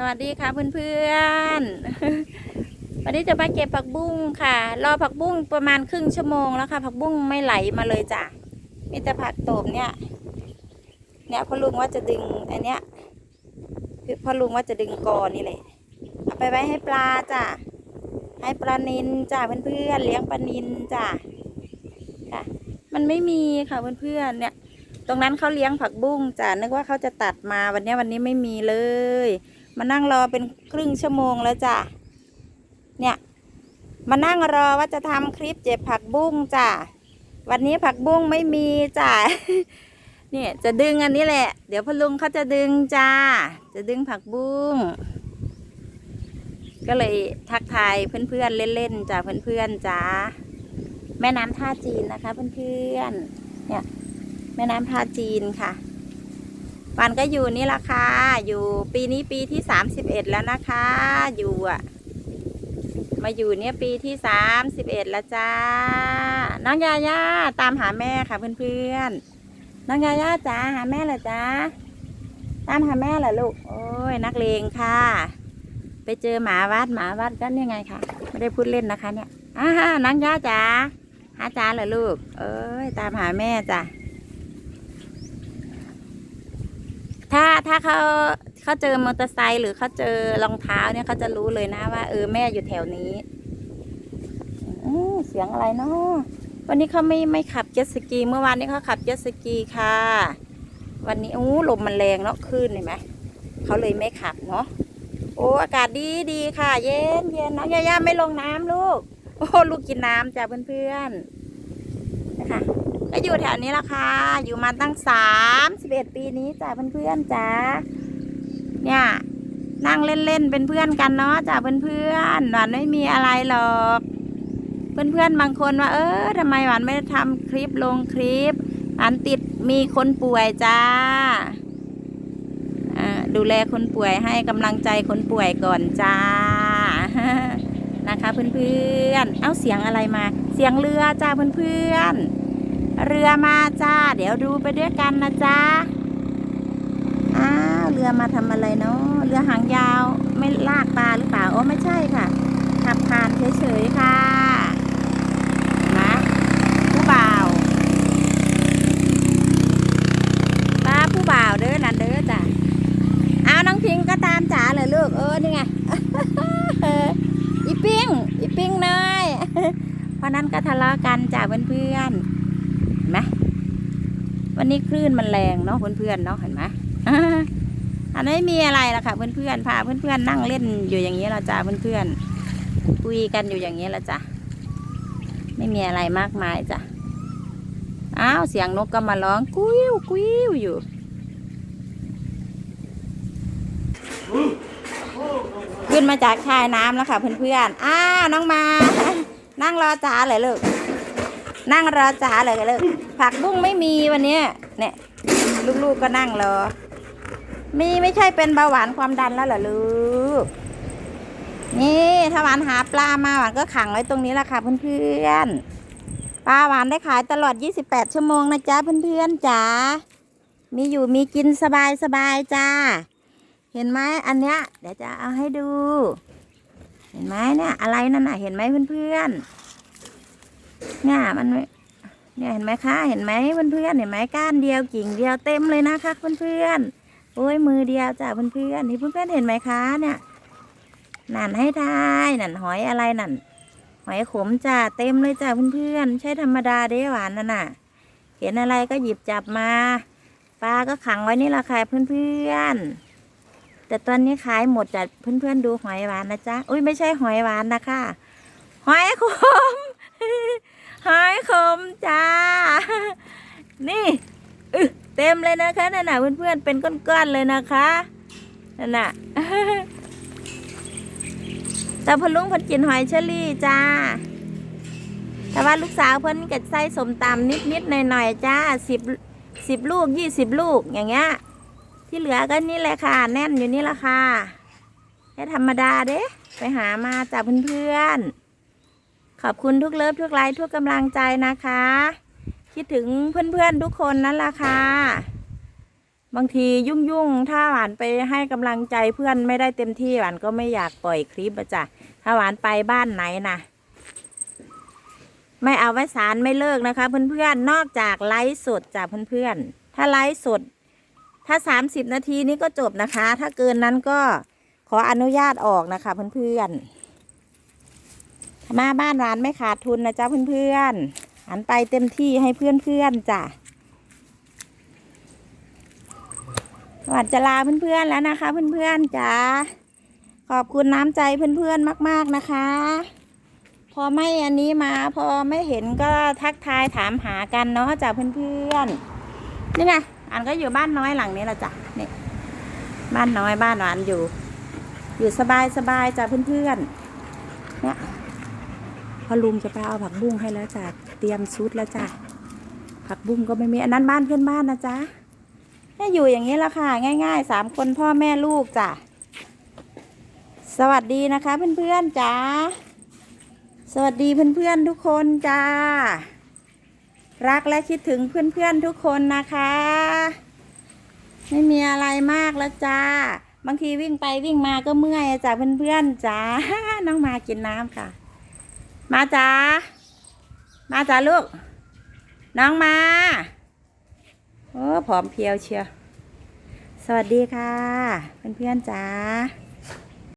สวัสดีค่ะเพื่อนๆ วันนี้จะมาเก็บผักบุ้งค่ะ รอผักบุ้งประมาณครึ่งชั่วโมงแล้วค่ะ ผักบุ้งไม่ไหลมาเลยจ้ะ มีแต่ผักตบเนี่ย เนี่ยพ่อลุงว่าจะดึงอันเนี้ยคือพ่อลุงว่าจะดึงกอนี่เลยเอาไปไว้ให้ปลาจ้ะ ให้ปลานินจ้ะเพื่อนๆ เลี้ยงปลานินจ้ะ ค่ะ มันไม่มีค่ะเพื่อนๆ เนี่ย ตรงนั้นเขาเลี้ยงผักบุ้งจ้ะ นึกว่าเขาจะตัดมาวันนี้วันนี้ไม่มีเลย มานั่งรอเป็นครึ่งชั่วโมงแล้วจ้ะ เนี่ย มานั่งรอว่าจะทำคลิปเจ็บผักบุ้งจ้ะ วันนี้ผักบุ้งไม่มีจ้ะ เนี่ยจะดึงอันนี้แหละ เดี๋ยวพอลุงเขาจะดึงจ้า จะดึงผักบุ้ง ก็เลยทักทายเพื่อนๆเล่นๆจ้ะเพื่อนๆจ้า แม่น้ำท่าจีนนะคะเพื่อนๆ เนี่ยแม่น้ำท่าจีนค่ะ วันก็อยู่นี่ละค่ะ อยู่ปีนี้ปีที่สามสิบเอ็ดแล้วนะคะ อยู่อะมาอยู่เนี่ยปีที่สามสิบเอ็ดแล้วจ้า น้องยาย่าตามหาแม่ค่ะเพื่อนๆ น้องยาย่าจ้าหาแม่เหรอจ้า ตามหาแม่เหรอลูก โอ้ยนักเลงค่ะ ไปเจอหมาวัดหมาวัดก็เนี่ยไงค่ะ ไม่ได้พูดเล่นนะคะเนี่ยอ่าน้องย่าจ้าหาจ้าเหรอลูก เอ้ยตามหาแม่จ้ะ ถ้าถ้าเขาเขาเจอมอเตอร์ไซค์หรือเขาเจอรองเท้าเนี่ยเขาจะรู้เลยนะว่าเออแม่อยู่แถวนี้เสียงอะไรเนาะวันนี้เขาไม่ไม่ขับเจ็ตสกีเมื่อวานนี้เขาขับเจ็ตสกีค่ะ วันนี้โอ้ลมมันแรงเนาะคลื่นเห็นไหมเขาเลยไม่ขับเนาะโอ้อากาศดีดีค่ะ เย็นเย็นน้องย่าย่าไม่ลงน้ำลูก โอ้ลูกกินน้ำจ้ะเพื่อนๆนะคะ ก็อยู่แถวนี้ละค่ะ อยู่มาตั้งสามสิบเอ็ดปีนี้จ้ะเพื่อนๆจ้าเนี่ยนั่งเล่นๆเป็นเพื่อนกันเนาะจ้ะเพื่อนๆหวานไม่มีอะไรหรอก เพื่อนๆบางคนว่า เออทำไมหวานไม่ได้ทำคลิปลงคลิปหวานติดมีคนป่วยจ้าดูแลคนป่วยให้กำลังใจคนป่วยก่อนจ้านะคะเพื่อนๆ เอาเสียงอะไรมา เสียงเรือจ้าเพื่อนๆ เรือมาจ้า เดี๋ยวดูไปด้วยกันนะจ้าอ้าวเรือมาทำอะไรเนาะเรือหางยาวไม่ลากปลาหรือเปล่าอ๋อไม่ใช่ค่ะ ขับผ่านเฉยๆค่ะมาผู้บ่าวป้าผู้บ่าวเด้อนั่นเด้อจ้ะอ้าน้องพิงก็ตามจ๋าเลยลูกเออนี่ไงอีปิ้งอีปิ้งเนยเพราะนั้นก็ทะเลาะกันจ้ะเพื่อนๆเห็น ไหมวันนี้คลื่นมันแรงเนาะเพื่อนๆเนาะเห็นไหมอันนี้มีอะไรล่ะค่ะเพื่อนๆพาเพื่อนๆนั่งเล่นอยู่อย่างนี้ละจ้ะเพื่อนๆคุยกันอยู่อย่างนี้ละจ้ะไม่มีอะไรมากมายจ้ะอ้าวเสียงนกก็มาร้องกุ้ยวกุ้ยวอยู่ขึ้นมาจากชายน้ำแล้วค่ะเพื่อนๆ อ้าวน้องมา นั่งรอจ๋าเลยลูก นั่งรอจ๋าเลยเลูกผักบุ้งไม่มีวันนี้เนี่ยลูกๆก็นั่งรอ มีไม่ใช่เป็นเบาหวานความดันแล้วเหรอลูก นี่ถ้าหวานหาปลามาหวานก็ขังไว้ตรงนี้แหละค่ะเพื่อนๆ ปลาหวานได้ขายตลอด 28 ชั่วโมงนะจ๊ะเพื่อนๆจ๋า มีอยู่มีกินสบายสบายๆจ้า เห็นไหมอันเนี้ยเดี๋ยวจะเอาให้ดู เห็นไหมเนี่ยอะไรนั่นน่ะเห็นไหมเพื่อนๆ เนี่ยมันเนี่ยเห็นไหมคะ เห็นไหมเพื่อนๆเห็นไหมก้านเดียวกิ่งเดียวเต็มเลยนะคะเพื่อนๆโอ้ยมือเดียวจ้ะเพื่อนๆนี่เพื่อนๆเห็นไหมคะเนี่ยนั่นให้ทายนั่นหอยอะไรนั่นหอยขมจ้ะเต็มเลยจ้ะเพื่อนๆใช่ธรรมดาเด้หวานนั่นน่ะ เห็นอะไรก็หยิบจับมาปลาก็ขังไว้นี่แหละค่ะเพื่อนๆแต่ตอนนี้ขายหมดจ้ะเพื่อนๆดูหอยหวานนะจ๊ะอุ้ยไม่ใช่หอยหวานนะคะหอยขม หอยขมจ้า นี่อึเต็มเลยนะคะนั่นน่ะเพื่อนๆเป็นก้อนๆเลยนะคะนั่นน่ะแต่พลุงพันกินหอยเชอรี่จ้า แต่ว่าลูกสาวเพิ่นก็ใส่สมตำนิดๆหน่อยๆจ้าสิบสิบลูกยี่สิบลูกอย่างเงี้ยที่เหลือก็นี่แหละค่ะ แน่นอยู่นี่ละค่ะแค่ธรรมดาเด้ ไปหามาจากเพื่อนๆ ขอบคุณทุกเลิฟทุกไลค์ทุกกำลังใจนะคะ คิดถึงเพื่อนๆทุกคนนั่นแหละค่ะ บางทียุ่งยุ่งๆ ถ้าหวานไปให้กำลังใจเพื่อนไม่ได้เต็มที่หวานก็ไม่อยากปล่อยคลิปอะจ้ะถ้าหวานไปบ้านไหนนะไม่เอาไว้สารไม่เลิกนะคะ เพื่อนๆ นอกจากไลฟ์สดจ้ะเพื่อนๆ ถ้าไลฟ์สด ถ้าสามสิบนาทีนี้ก็จบนะคะ ถ้าเกินนั้นก็ขออนุญาตออกนะคะเพื่อนๆ มาบ้านหวานไม่ขาดทุนนะจ๊ะเพื่อนๆหันไปเต็มที่ให้เพื่อนๆจ้ะหวานจะลาเพื่อนๆแล้วนะคะ เพื่อนๆจ๋าขอบคุณน้ำใจเพื่อนๆมาก ๆนะคะ พอไม่อันนี้มาพอไม่เห็นก็ทักทายถามหากันเนาะจ้ะเพื่อนๆนี่ไงอันก็อยู่บ้านน้อยหลังนี้แหละจ้ะนี่บ้านน้อยบ้านหวานอยู่ อยู่สบายสบายๆจ้ะเพื่อนๆเนี่ย พอลุงจะไปเอาผักบุ้งให้แล้วจ้ะเตรียมชุดแล้วจ้ะผักบุ้งก็ไม่มีอันนั้นบ้านเพื่อนบ้านนะจ๊ะเนี่อยู่อย่างนี้แหละค่ะ ง่ายๆสามคนพ่อแม่ลูกจ้ะสวัสดีนะคะเพื่อนๆจ้าสวัสดีเพื่อนๆทุกคนจ้ารักและคิดถึงเพื่อนๆทุกคนนะคะ ไม่มีอะไรมากแล้วจ้าบางทีวิ่งไปวิ่งมาก็เมื่อยจ้ะเพื่อนๆจ้าน้องมากินน้ำค่ะ มาจ้ามาจ้าลูก น้องมาโอ้ผอมเพรียวเชียว สวัสดีค่ะ เพื่อนๆจ๋า